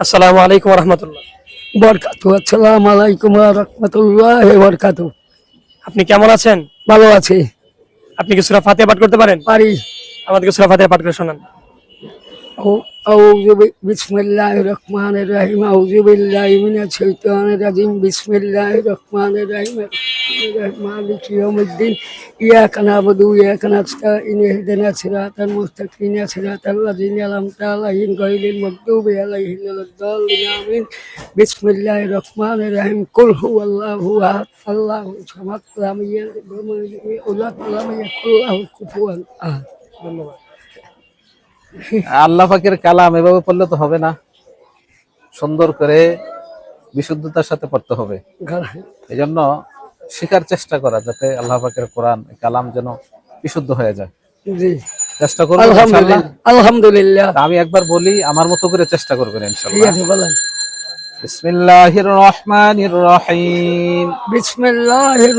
আসসালামু আলাইকুম রহমতুল্লাহ বরকাতু আসসালাম আলাইকুম রহমতুল্লাহ বরকাতু আপনি কেমন আছেন? ভালো আছি। আপনি কি সুরা ফাতে পাঠ করতে পারেন? পারি। আমাদেরকে সুরা ফাতে পাঠ করে শোনান। أعوذ ب- بسم الله الرحمن الرحيم أعوذ بالله من الشيطان الرجيم بسم الله الرحمن الرحيم مالك يوم الدين إياك نعبد وإياك نستعين اهدنا الصراط المستقيم صراط الذين أنعمت عليهم غير المغضوب عليهم ولا الضالين آمين بسم الله الرحمن الرحيم قل هو الله أحد الله الصمد لم يلد ولم يولد ولم يكن له كفوا أحد ধন্যবাদ আল্লাহ পাকের কালাম এভাবে পড়লে তো হবে না। সুন্দর করে বিশুদ্ধতার সাথে পড়তে হবে। এই জন্য শেখার চেষ্টা করা যাতে আল্লাহ পাকের কোরআন কালাম যেন বিশুদ্ধ হয়ে যায়। চেষ্টা করব আলহামদুলিল্লাহ। ইনশাআল্লাহ। আমি একবার বলি আমার মতো করে চেষ্টা করবেন ঠিক ইনশাল্লাহ আছে বলেন। বিসমিল্লাহির রহমানির রহিম। বিসমিল্লাহির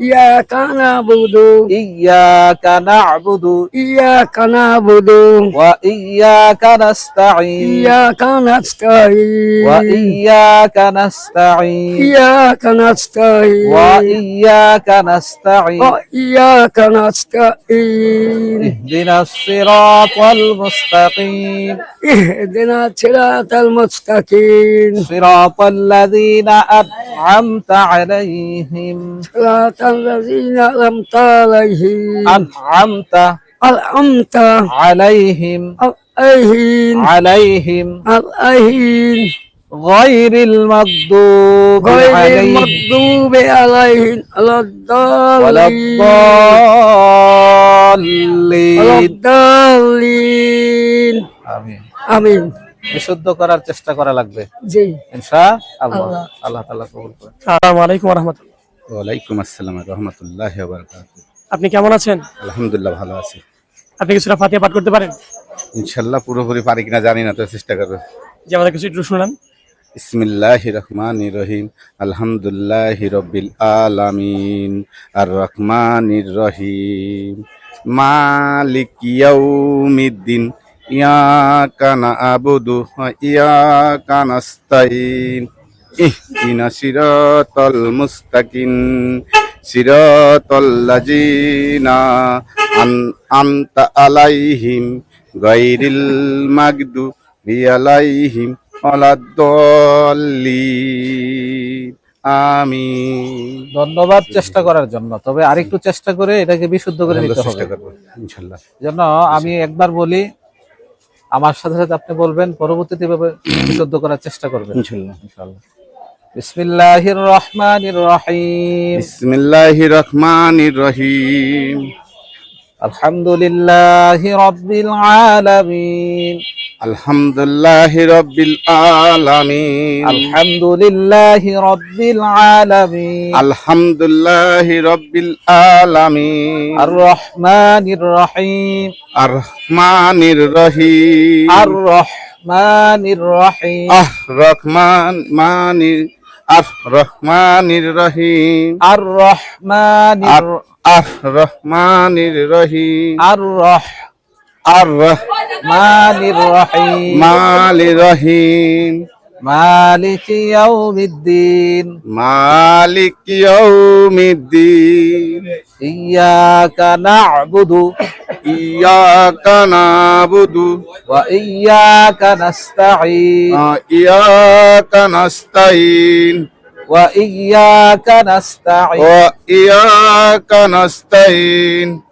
إياك نعبد. إياك نعبد. إياك نعبد. وإياك نستعين. إياك نستعين. وإياك نستعين. إياك نستعين. وإياك نستعين. وإياك نستعين. اهدنا الصراط المستقيم. اهدنا الصراط المستقيم. صراط الذين أنعمت عليهم. صراط الذين أنعمت عليهم أنعمت أنعمت عليهم عليهم عليهم عليهم غير المغضوب غير عليهم المغضوب عليهم ولا ولا الضالين ولا الضالين الضالين আমিন آمين বিশুদ্ধ করার চেষ্টা করা লাগবে জি ইনশা আল্লাহ আল্লাহ। আল্লাহ তাআলা কবুল করে আসসালামু আলাইকুম রহমতুল্লাহ ওয়ালাইকুম আসসালাম রহমতুল্লাহ আপনি কেমন আছেন? আলহামদুলিল্লাহ ভালো আছি। আপনি কিছুটা ফাতিহা পাঠ করতে পারেন? ইনশাল্লাহ পুরোপুরি পারি কিনা জানি না তো চেষ্টা করব। যে আমাদের কিছু একটু শুনান। ইসমিল্লাহ রহমান রহিম আলহামদুলিল্লাহ রব্বিল আলামিন আর রহমান রহিম। মালিক ইয়াউমিদ্দিন ইয়াকা নাবুদু ওয়া ইয়াকা নাস্তাইন ইহদিনা সিরাতাল মুস্তাকিম সিরাতাল লাযিনা আনআমতা আলাইহিম গায়রিল মাগদুবি আলাইহিম ওয়ালাদ-দাল্লিন আমিন। ধন্যবাদ চেষ্টা করার জন্য তবে আরেকটু চেষ্টা করে এটাকে বিশুদ্ধ করে নিতে হবে। ইনশাল্লাহ জন্য আমি একবার বলি আমার সাথে সাথে আপনি বলবেন পরবর্তীতে বিশুদ্ধ করার চেষ্টা করবেন। ইনশাল্লাহ ইনশাআল্লাহ। বিসমিল্লাহির রহমানির রহিম। বিসমিল্লাহির রহমানির রহিম। আলহামদুলিল্লাহি রাব্বিল আলামিন। আলহামদুলিল্লাহি রাব্বিল আলামিন। আলহামদুলিল্লাহি রাব্বিল আলামিন। আলহামদুলিল্লাহি রাব্বিল আলামিন। আর রহমানির রহিম। আর রহমানির রহিম। আর রহমানির রহিম। আহ রহমান মানির আর রহমানির রহিম আর রহমানির আর রহমানির রহিম আর রহ আর মানির রহিম রহমানির রহিম মালিক ইয়াউমিদ্দিন। মালিক ইয়াউমিদ্দিন। ইয়াকা না'বুদু ইয়াকা নাস্তাঈন ইয়াকা নাস্তাইন ওয়া ইয়াকা নাস্তাঈন ওয়া ইয়াকা নাস্তাইন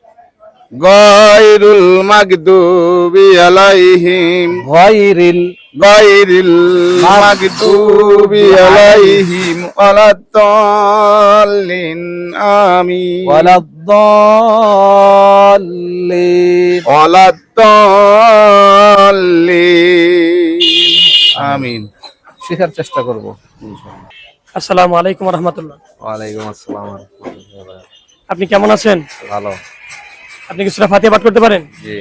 গয়রুল মাগদুবি আলাইহিম। গয়রিল গয়রিল মাগদুবি আলাইহিম। ওয়ালাদ্দাল্লিন আমিন। ওয়ালাদ্দাল্লিন। ওয়ালাদ্দাল্লিন আমিন। শেখার চেষ্টা করব। ইনশাআল্লাহ। আসসালামু আলাইকুম ওয়া রাহমাতুল্লাহ। ওয়া আলাইকুম আসসালাম ওয়া রাহমাতুল্লাহ আপনি কেমন আছেন? ভালো। আপনি কিছুটা ফাতিয়া পাঠ করতে পারেন জি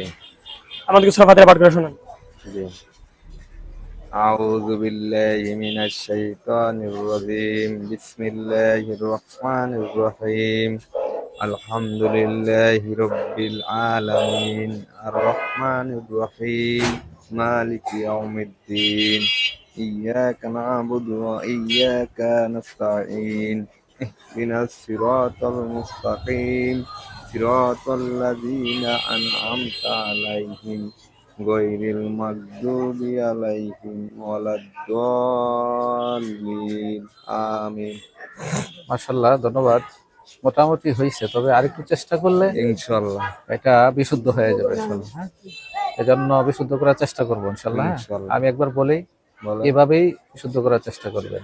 আমাদের কিছুটা ফাতিয়া পাঠ করে শোনান জি أعوذ بالله من الشيطان الرجيم بسم الله الرحمن الرحيم الحمد لله رب العالمين الرحمن الرحيم مالك يوم الدين إياك نعبد وإياك نستعين اهدنا الصراط المستقيم صراط الذين أنعمت عليهم غير المغضوب عليهم ولا الضالين আমিন মাশাআল্লাহ ধন্যবাদ মোটামুটি হয়েছে তবে আরেকটু চেষ্টা করলে ইনশাআল্লাহ এটা বিশুদ্ধ হয়ে যাবে ইনশাআল্লাহ হ্যাঁ? এজন্য বিশুদ্ধ করার চেষ্টা করব ইনশাআল্লাহ হ্যাঁ? আমি একবার বলি এভাবেই বিশুদ্ধ করার চেষ্টা করবেন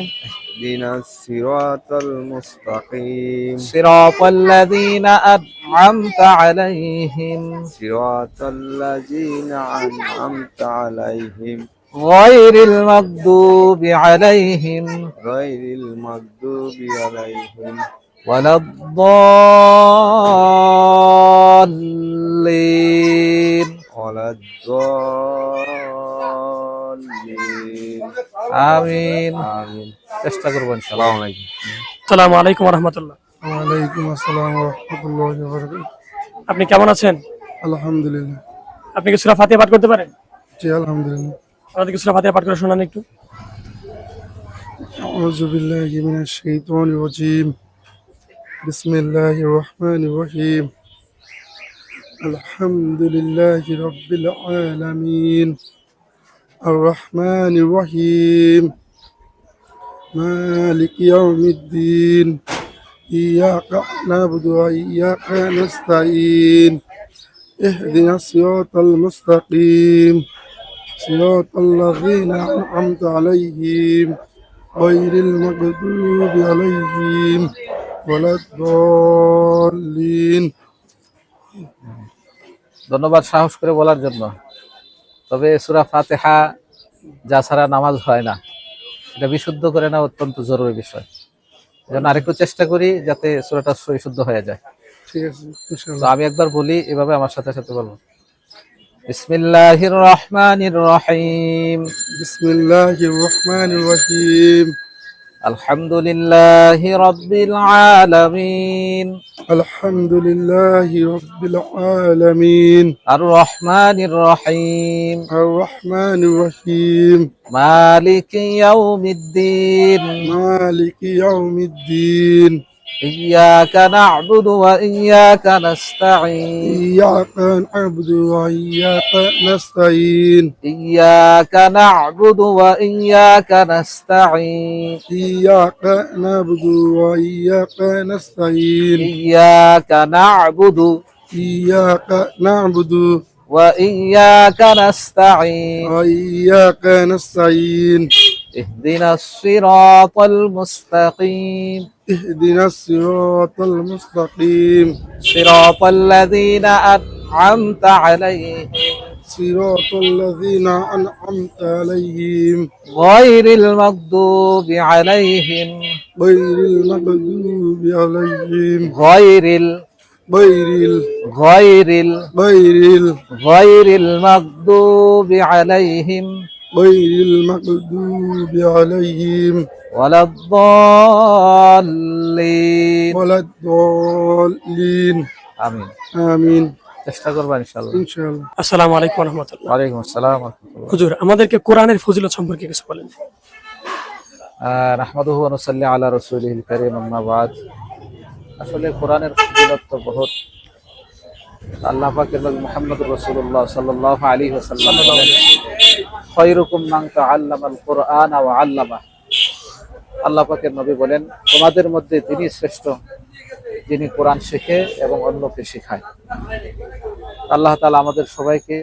اهدنا الصراط المستقيم. صراط الذين أنعمت عليهم. صراط الذين أنعمت عليهم. غير المغضوب عليهم. غير المغضوب عليهم. ولا الضالين. ولا الضالين. آمين آمين চেষ্টা করবো ইনশাআল্লাহ আসসালামু আলাইকুম রহমতুল্লাহ ওয়ালাইকুম আসসালাম রহমতুল্লাহ বরকাত আপনি কেমন আছেন আলহামদুলিল্লাহ আপনি কিছুটা ফাতিয়া পাঠ করতে পারেন জি আলহামদুলিল্লাহ আমাদের কিছুটা ফাতিয়া পাঠ করে শোনান একটু أعوذ بالله من الشيطان الرجيم بسم الله الرحمن الرحيم الحمد لله رب العالمين الرحمن الرحيم مالك يوم الدين إياك نعبد وإياك نستعين اهدنا الصراط المستقيم صراط الذين أنعمت عليهم غير المغضوب عليهم ولا الضالين ধন্যবাদ সাহস করে বলার জন্য তবে সুরা ফাতেহা যা ছাড়া নামাজ হয় না এটা বিশুদ্ধ করে না অত্যন্ত জরুরি বিষয় এজন্য আরেকটু চেষ্টা করি যাতে সুরাটা শুদ্ধ হয়ে যায় ঠিক আছে তো ইনশাআল্লাহ আমি একবার বলি এভাবে আমার সাথে সাথে বলবো বিসমিল্লাহির রহমানির রহিম بسم الله الرحمن الرحيم الحمد لله رب العالمين. الحمد لله رب العالمين. الرحمن الرحيم. الرحمن الرحيم. مالك يوم الدين. مالك يوم الدين. إياك نعبد وإياك نستعين. إياك نعبد وإياك نستعين. إياك نعبد وإياك نستعين. إياك نعبد وإياك نستعين. إياك نعبد. إياك نعبد وإياك نستعين. وإياك نستعين. اهدنا الصراط المستقيم. اهدنا الصراط المستقيم. صراط الذين أنعمت عليهم. صراط الذين أنعمت عليهم. غير المغضوب عليهم. غير المغضوب عليهم. غير ال غير ال غير ال غير ال غير المغضوب عليهم. غير المغضوب عليهم ولا الضالين ولا الضالين আমিন آمين চেষ্টা করবা ইনশাআল্লাহ إن شاء الله আসসালামু আলাইকুম রহমতুল্লাহ ওয়ালাইকুম আসসালাম ওয়া রাহমাতুল্লাহ হুজুর আমাদেরকে কোরআনের ফজিলত সম্পর্কে কিছু বলেন আহ, নাহমাদুহু ওয়া নুসাল্লি আলা রাসূলিহিল কারীম আম্মা বাদ আসলে কোরআনের ফজিলত তো বহুত আল্লাহ পাকের নবী মুহাম্মদুর রাসূলুল্লাহ সাল্লাল্লাহু আলাইহি ওয়াসাল্লাম বলেন খায়রুকুম তাআল্লামাল কুরআন ওয়া আল্লামা আল্লাহ পাকের নবী বলেন তোমাদের মধ্যে তিনি শ্রেষ্ঠ যিনি কোরআন শেখে এবং অন্যকে শেখায়। আল্লাহ তালা আমাদের সবাইকে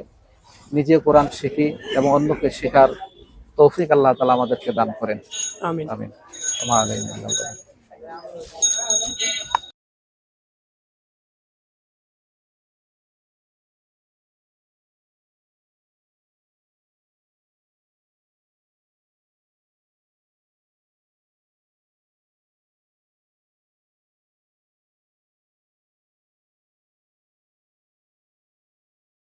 নিজে কোরআন শিখি এবং অন্যকে শেখার তৌফিক আল্লাহ তালা আমাদেরকে দান করেন। আমিন। আমিন। আমা আলাইনা আল্লাহ